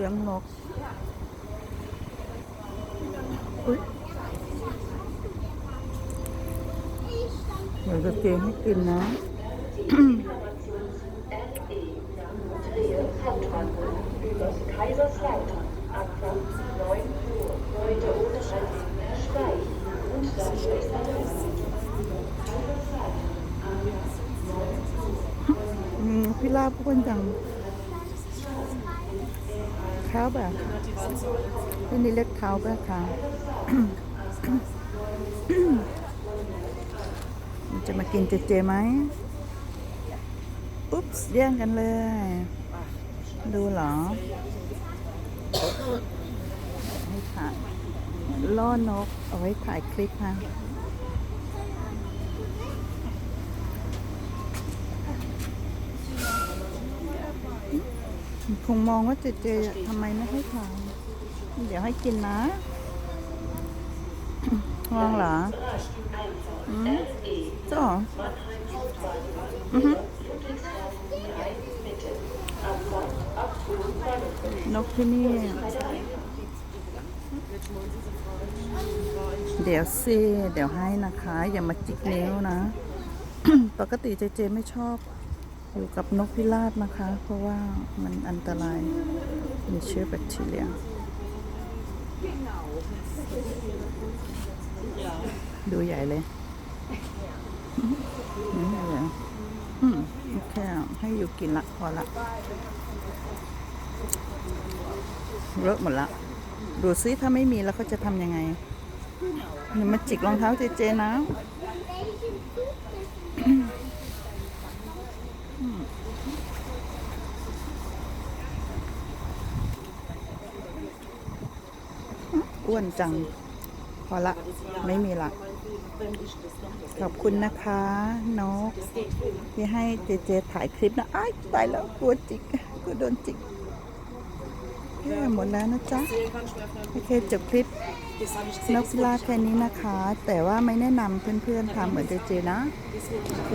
เลี้ยงนกอุ๊ยเดี๋ยวจะ Halt in Schweich und dann durch Kaiserslautern. อืมพี่ลาบอ้วนจังข้าแบบที่นี่เล็กเท้าแบบค่ะมันจะมากินเจเจไหมอุ๊บส์แย่งกันเลย ดูเหรอให้ถ่ายล่อนก เอาไว้ถ่ายคลิปค่ะ คงมองว่าเจเจอะทำไมไม่ให้ทานเดี๋ยวให้กินนะมองเหรออืมจ้ะอือฮึนกที่นี่ เดี๋ยวสิเดี๋ยวให้นะคะ อย่ามาจิกนิ้วนะ ปกติเจเจไม่ชอบ อยู่กับนกพิราบนะคะ เพราะว่ามันอันตรายมีเชื้อแบคทีเรีย ดูใหญ่เลยอืมเหรออืมโอเคให้อยู่กินละพอละเลอะหมดละ ดูซิถ้าไม่มีแล้วเขาจะทำยังไงอย่ามาจิกรองเท้าเจเจนะ อ้วนจัง พอละ ไม่มีละ ขอบคุณนะคะนกที่ให้เจเจถ่ายคลิปนะอ้ายตายแล้วกลัวจิกกลัวโดนจิกแค่หมดแล้วนะจ๊ะ โอเคจบคลิปนกพิราบแค่นี้นะคะ แต่ว่าไม่แนะนำเพื่อนๆทำเหมือนเจเจนะ โอเค